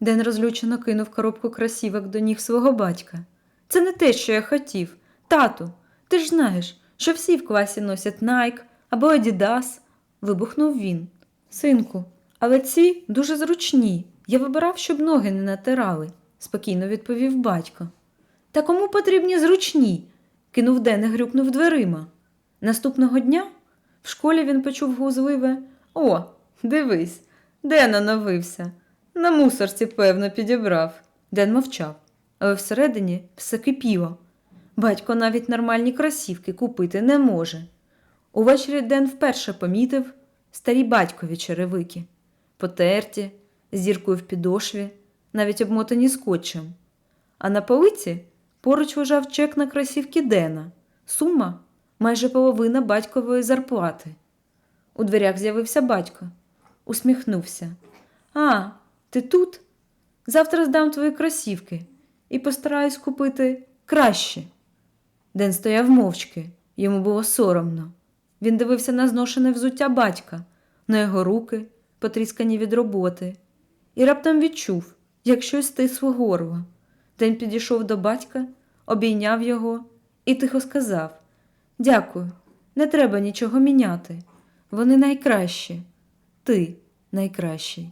Ден розлючено кинув коробку красівок до ніг свого батька. Це не те, що я хотів. Тату, ти ж знаєш, що всі в класі носять Nike або Adidas. вибухнув він. Синку, але ці дуже зручні. Я вибирав, щоб ноги не натирали, спокійно відповів батько. Та кому потрібні зручні? кинув Ден і грюкнув дверима. Наступного дня в школі він почув гузливе О, дивись, Ден оновився. На мусорці, певно, підібрав. Ден мовчав, але всередині все кипіло. Батько навіть нормальні кросівки купити не може. Увечері Ден вперше помітив старі батькові черевики, потерті, з зіркою в підошві, навіть обмотані скотчем. А на полиці поруч лежав чек на кросівки Дена, сума майже половина батькової зарплати. У дверях з'явився батько, усміхнувся. А, ти тут? Завтра здам твої кросівки і постараюсь купити краще. Ден стояв мовчки, йому було соромно. Він дивився на зношене взуття батька, на його руки, потріскані від роботи, і раптом відчув, як щось стисло горло. Ден підійшов до батька, обійняв його і тихо сказав: Дякую, не треба нічого міняти. Вони найкращі. Ти найкращий.